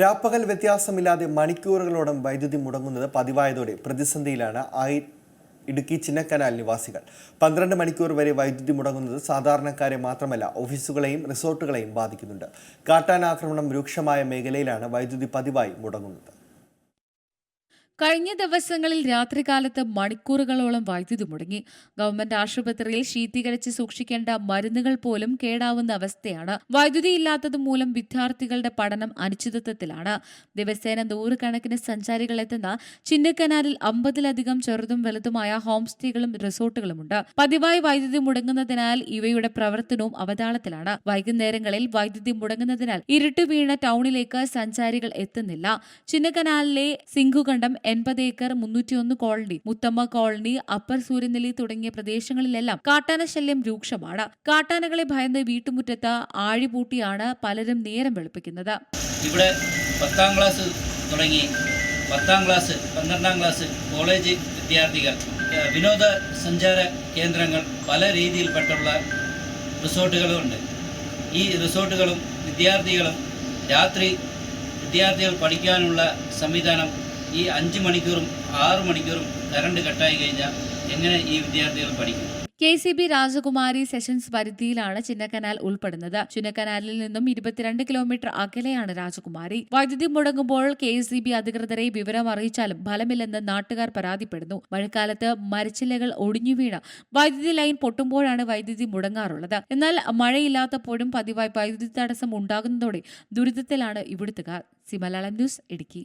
രാപ്പകൽ വ്യത്യാസമില്ലാതെ മണിക്കൂറുകളോളം വൈദ്യുതി മുടങ്ങുന്നത് പതിവായതോടെ പ്രതിസന്ധിയിലാണ് ആയി ഇടുക്കി ചിന്നക്കനാൽ നിവാസികൾ. പന്ത്രണ്ട് മണിക്കൂർ വരെ വൈദ്യുതി മുടങ്ങുന്നത് സാധാരണക്കാരെ മാത്രമല്ല ഓഫീസുകളെയും റിസോർട്ടുകളെയും ബാധിക്കുന്നുണ്ട്. കാട്ടാനാക്രമണം രൂക്ഷമായ മേഖലയിലാണ് വൈദ്യുതി പതിവായി മുടങ്ങുന്നത്. കഴിഞ്ഞ ദിവസങ്ങളിൽ രാത്രികാലത്ത് മണിക്കൂറുകളോളം വൈദ്യുതി മുടങ്ങി. ഗവൺമെന്റ് ആശുപത്രിയിൽ ശീതീകരിച്ച് സൂക്ഷിക്കേണ്ട മരുന്നുകൾ പോലും കേടാവുന്ന അവസ്ഥയാണ്. വൈദ്യുതി ഇല്ലാത്തത് മൂലം വിദ്യാർത്ഥികളുടെ പഠനം അനിശ്ചിതത്വത്തിലാണ്. ദിവസേന നൂറുകണക്കിന് സഞ്ചാരികൾ എത്തുന്ന ചിന്നക്കനാലിൽ അമ്പതിലധികം ചെറുതും വലുതുമായ ഹോം സ്റ്റേകളും റിസോർട്ടുകളുമുണ്ട്. പതിവായി വൈദ്യുതി മുടങ്ങുന്നതിനാൽ ഇവയുടെ പ്രവർത്തനവും അവതാളത്തിലാണ്. വൈകുന്നേരങ്ങളിൽ വൈദ്യുതി മുടങ്ങുന്നതിനാൽ ഇരുട്ട് വീണ ടൗണിലേക്ക് സഞ്ചാരികൾ എത്തുന്നില്ല. ചിന്നക്കനാലിലെ സിംഘുകണ്ഠം എൺപത് acre മുന്നൂറ്റിയൊന്ന് colony Muthamma colony upper Suryanelli തുടങ്ങിയ പ്രദേശങ്ങളിലെല്ലാം കാട്ടാന ശല്യം രൂക്ഷമാണ്. കാട്ടാനകളെ ഭയന്ന് വീട്ടുമുറ്റത്ത് ആഴിപൂട്ടിയാണ് പലരും നേരം വെളുപ്പിക്കുന്നത്. ഇവിടെ പത്താം ക്ലാസ് തുടങ്ങി പത്താം ക്ലാസ് പന്ത്രണ്ടാം ക്ലാസ് കോളേജ് വിദ്യാർത്ഥികൾ വിനോദ സഞ്ചാര കേന്ദ്രങ്ങൾ പല രീതിയിൽപ്പെട്ടുള്ള റിസോർട്ടുകളുമുണ്ട് ഈ റിസോർട്ടുകളും വിദ്യാർത്ഥികളും രാത്രി വിദ്യാർത്ഥികൾ പഠിക്കാനുള്ള സംവിധാനം ഈ അഞ്ച് മണിക്കൂറും ആറ് മണിക്കൂറും കറണ്ട് കട്ടായി കഴിഞ്ഞാൽ എങ്ങനെ ഈ വിദ്യാർത്ഥികൾ പഠിക്കും? K C B Rajakumari sessions പരിധിയിലാണ് ചിന്നക്കനാൽ ഉൾപ്പെടുന്നത്. ചിന്നക്കനാലിൽ നിന്നും ഇരുപത്തിരണ്ട് കിലോമീറ്റർ അകലെയാണ് രാജകുമാരി. വൈദ്യുതി മുടങ്ങുമ്പോൾ കെ സി ബി അധികൃതരെ വിവരം അറിയിച്ചാലും ഫലമില്ലെന്ന് നാട്ടുകാർ പരാതിപ്പെടുന്നു. മഴക്കാലത്ത് മരച്ചില്ലകൾ ഒടിഞ്ഞു വീണ് വൈദ്യുതി ലൈൻ പൊട്ടുമ്പോഴാണ് വൈദ്യുതി മുടങ്ങാറുള്ളത്. എന്നാൽ മഴയില്ലാത്തപ്പോഴും പതിവായി വൈദ്യുതി തടസ്സം ഉണ്ടാകുന്നതോടെ ദുരിതത്തിലാണ് ഇവിടുത്തുകാർ. Zee Malayalam news Idukki.